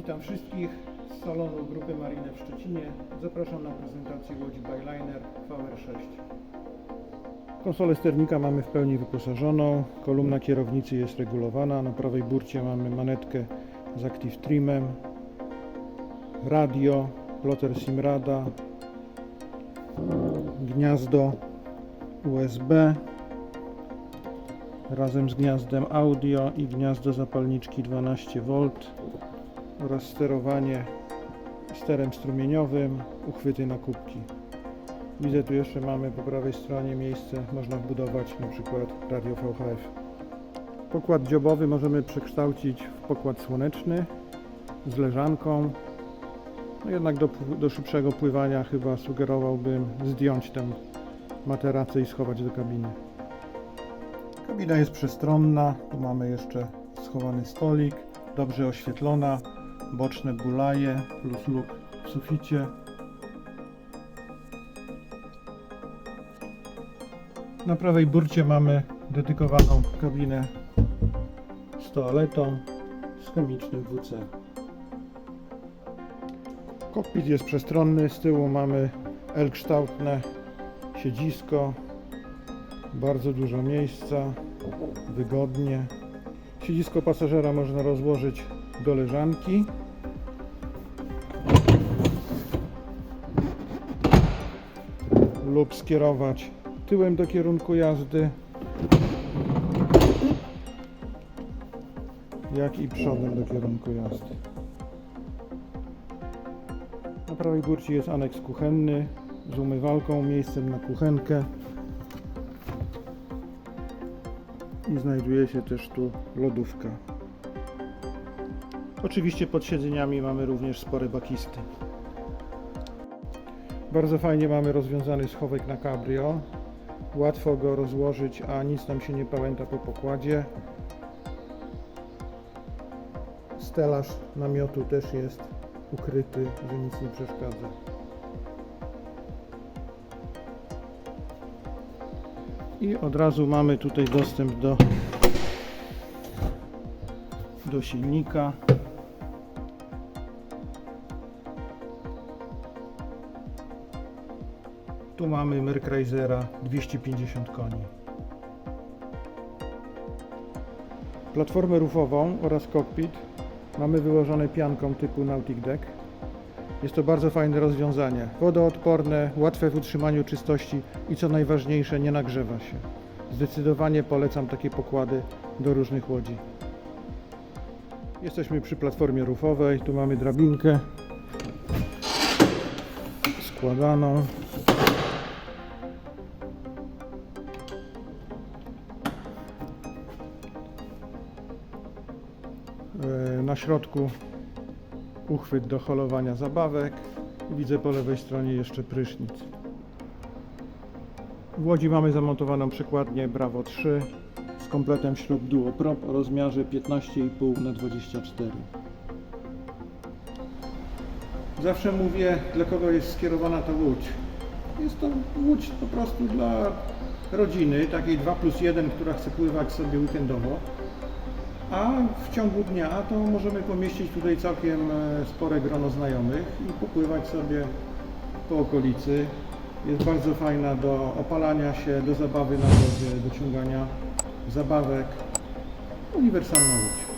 Witam wszystkich z salonu Grupy Marine w Szczecinie. Zapraszam na prezentację łodzi Byliner VR6. Konsolę sternika mamy w pełni wyposażoną. Kolumna kierownicy jest regulowana. Na prawej burcie mamy manetkę z Active Trimem, radio, ploter Simrada, gniazdo USB razem z gniazdem audio i gniazdo zapalniczki 12V oraz sterowanie sterem strumieniowym, uchwyty na kubki. Widzę tu jeszcze mamy po prawej stronie miejsce, można wbudować na przykład radio VHF. Pokład dziobowy możemy przekształcić w pokład słoneczny z leżanką. No jednak do, do szybszego pływania chyba sugerowałbym zdjąć tę materacę i schować do kabiny. Kabina jest przestronna, tu mamy jeszcze schowany stolik, dobrze oświetlona, boczne bulaje plus luk w suficie. Na prawej burcie mamy dedykowaną kabinę z toaletą z chemicznym WC. Kokpit jest przestronny, z tyłu mamy L-kształtne siedzisko, bardzo dużo miejsca, wygodnie. Siedzisko pasażera można rozłożyć do leżanki. Lub skierować tyłem do kierunku jazdy, jak i przodem do kierunku jazdy. Na prawej burcie jest aneks kuchenny z umywalką, miejscem na kuchenkę. I znajduje się też tu lodówka. Oczywiście pod siedzeniami mamy również spore bakisty. Bardzo fajnie mamy rozwiązany schowek na cabrio. Łatwo go rozłożyć, a nic nam się nie pałęta po pokładzie. Stelaż namiotu też jest ukryty, że nic nie przeszkadza. I od razu mamy tutaj dostęp do, do silnika. Tu mamy Mercrisera 250 koni. Platformę rufową oraz kokpit mamy wyłożone pianką typu Nautic Deck. Jest to bardzo fajne rozwiązanie. Wodoodporne, łatwe w utrzymaniu czystości i co najważniejsze, nie nagrzewa się. Zdecydowanie polecam takie pokłady do różnych łodzi. Jesteśmy przy platformie rufowej. Tu mamy drabinkę składaną. E, Na środku uchwyt do holowania zabawek. Widzę po lewej stronie jeszcze prysznic. W Łodzi mamy zamontowaną przykładnię Bravo 3 z kompletem śrub Duo Prop o rozmiarze 15,5 na 24 Zawsze mówię, dla kogo jest skierowana ta łódź. Jest to łódź po prostu dla rodziny, takiej 2 plus 1, która chce pływać sobie weekendowo. A w ciągu dnia to możemy pomieścić tutaj całkiem e, spore grono znajomych i popływać sobie po okolicy. Jest bardzo fajna do opalania się, do zabawy na wodzie, do ciągania zabawek. Uniwersalna łódź.